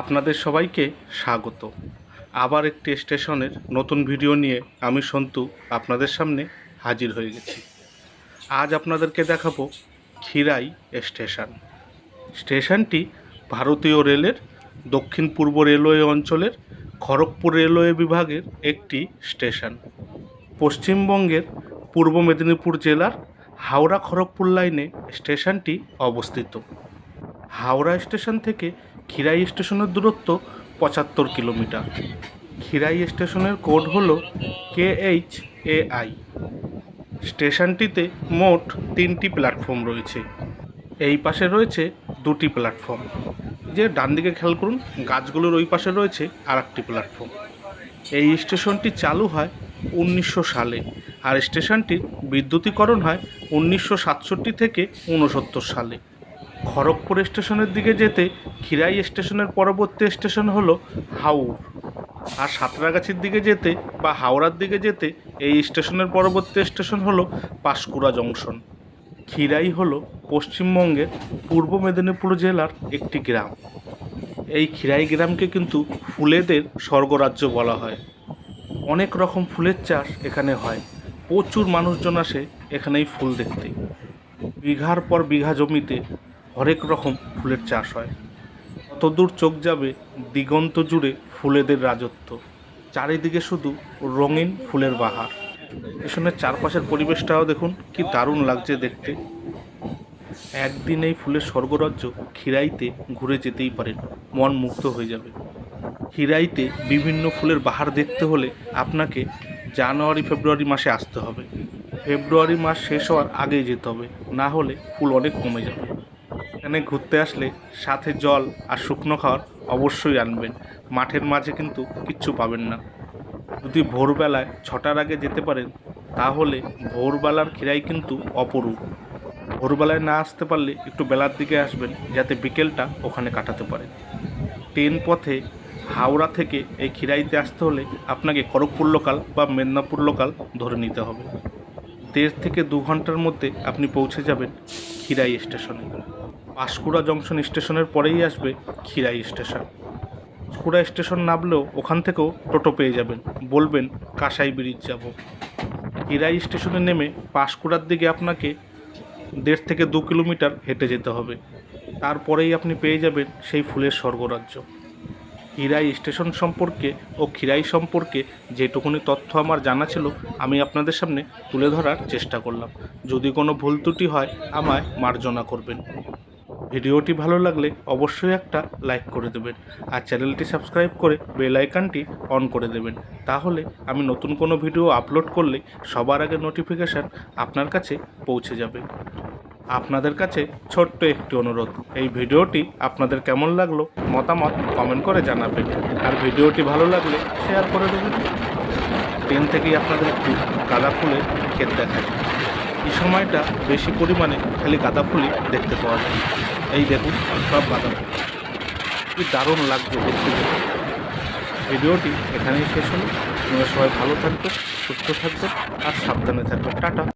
আপনাদের সবাইকে স্বাগত। আবার একটি স্টেশনের নতুন ভিডিও নিয়ে আমি সন্তু আপনাদের সামনে হাজির হয়ে গেছি। আজ আপনাদেরকে দেখাবো খিরাই স্টেশন। স্টেশনটি ভারতীয় রেলের দক্ষিণ পূর্ব রেলওয়ে অঞ্চলের খড়গপুর রেলওয়ে বিভাগের একটি স্টেশন। পশ্চিমবঙ্গের পূর্ব মেদিনীপুর জেলার হাওড়া খড়গপুর লাইনে স্টেশনটি অবস্থিত। হাওড়া স্টেশন থেকে খিরাই স্টেশনের দূরত্ব পঁচাত্তর কিলোমিটার। খিরাই স্টেশনের কোড হল কে এইচ এ আই। স্টেশনটিতে মোট তিনটি প্ল্যাটফর্ম রয়েছে। এই পাশে রয়েছে দুটি প্ল্যাটফর্ম। যে ডান দিকে খেয়াল করুন, গাছগুলোর ওই পাশে রয়েছে আর একটি প্ল্যাটফর্ম। এই স্টেশনটি চালু হয় উনিশশো সালে আর স্টেশনটির বিদ্যুতীকরণ হয় উনিশশো সাতষট্টি থেকে ঊনসত্তর সালে। খড়গপুর স্টেশনের দিকে যেতে খিরাই স্টেশনের পরবর্তী স্টেশন হলো হাউর আর সাঁতরাগাছির দিকে যেতে বা হাওড়ার দিকে যেতে এই স্টেশনের পরবর্তী স্টেশন হলো পাঁশকুড়া জংশন। খিরাই হলো পশ্চিমবঙ্গের পূর্ব মেদিনীপুর জেলার একটি গ্রাম। এই খিরাই গ্রামকে কিন্তু ফুলেদের স্বর্গরাজ্য বলা হয়। অনেক রকম ফুলের চাষ এখানে হয়। প্রচুর মানুষজন আসে এখানে এই ফুল দেখতে। বিঘার পর বিঘা জমিতে হরেক রকম ফুলের চাষ হয়। কতদূর চোখ যাবে দিগন্ত জুড়ে ফুলেদের রাজত্ব। চারিদিকে শুধু রঙিন ফুলের বাহার। স্টেশনের চারপাশের পরিবেশটাও দেখুন, কি দারুণ লাগছে দেখতে। একদিন এই ফুলের স্বর্গরাজ্য খিরাইতে ঘুরে যেতেই পারেন মন মুগ্ধ হয়ে যাবে। খিরাইতে বিভিন্ন ফুলের বাহার দেখতে হলে আপনাকে জানুয়ারি, ফেব্রুয়ারি মাসে আসতে হবে। ফেব্রুয়ারি মাস শেষ হওয়ার আগেই যেতে হবে, না হলে ফুল অনেক কমে যাবে। এখানে ঘুরতে আসলে সাথে জল আর শুকনো খাওয়ার অবশ্যই আনবেন। মাঠের মাঝে কিন্তু কিচ্ছু পাবেন না। যদি ভোরবেলায় ছটার আগে যেতে পারেন, তাহলে ভোরবেলার খিরাই কিন্তু অপরূপ। ভোরবেলায় না আসতে পারলে একটু বেলার দিকে আসবেন, যাতে বিকেলটা ওখানে কাটাতে পারেন। ট্রেন পথে হাওড়া থেকে এই খিরাইতে আসতে হলে আপনাকে খড়গপুর লোকাল বা মেদিনীপুর লোকাল ধরে নিতে হবে। দেড় থেকে দু ঘণ্টার মধ্যে আপনি পৌঁছে যাবেন খিরাই স্টেশনে। পাঁশকুড়া জংশন স্টেশনের পরেই আসবে খিরাই স্টেশন। পাঁশকুড়া স্টেশন নামলেও ওখান থেকেও টোটো পেয়ে যাবেন। বলবেন, কাঁসাই ব্রিজ যাব। খিরাই স্টেশনে নেমে পাঁশকুড়ার দিকে আপনাকে দেড় থেকে দু কিলোমিটার হেঁটে যেতে হবে। তারপরেই আপনি পেয়ে যাবেন সেই ফুলের স্বর্গরাজ্য। খিরাই স্টেশন সম্পর্কে ও খিরাই সম্পর্কে যেটুকুনি তথ্য আমার জানা ছিল, আমি আপনাদের সামনে তুলে ধরার চেষ্টা করলাম। যদি কোনো ভুল ত্রুটি হয়, আমায় মার্জনা করবেন। ভিডিওটি ভালো লাগলে অবশ্যই একটা লাইক করে দেবেন আর চ্যানেলটি সাবস্ক্রাইব করে বেল আইকনটি অন করে দেবেন। তাহলে আমি নতুন কোনো ভিডিও আপলোড করলে সবার আগে নোটিফিকেশান আপনার কাছে পৌঁছে যাবে। আপনাদের কাছে ছোট্ট একটি অনুরোধ, এই ভিডিওটি আপনাদের কেমন লাগল মতামত কমেন্ট করে জানাবেন। আর ভিডিওটি ভালো লাগলে শেয়ার করে দেবেন। ট্রেন থেকেই আপনাদের একটু গাঁদা ফুলের ক্ষেত দেখায়। এই সময়টা বেশি পরিমাণে খালি গাঁদা ফুলই দেখতে পাওয়া যায়। এই দেখুন, সব গাঁদা খুবই দারুণ লাগবে দেখতে ভিডিওটি এখানেই শেষ হলো। তোমরা সবাই ভালো থাকবে সুস্থ থাকবে আর সাবধানে থাকবে টাটা।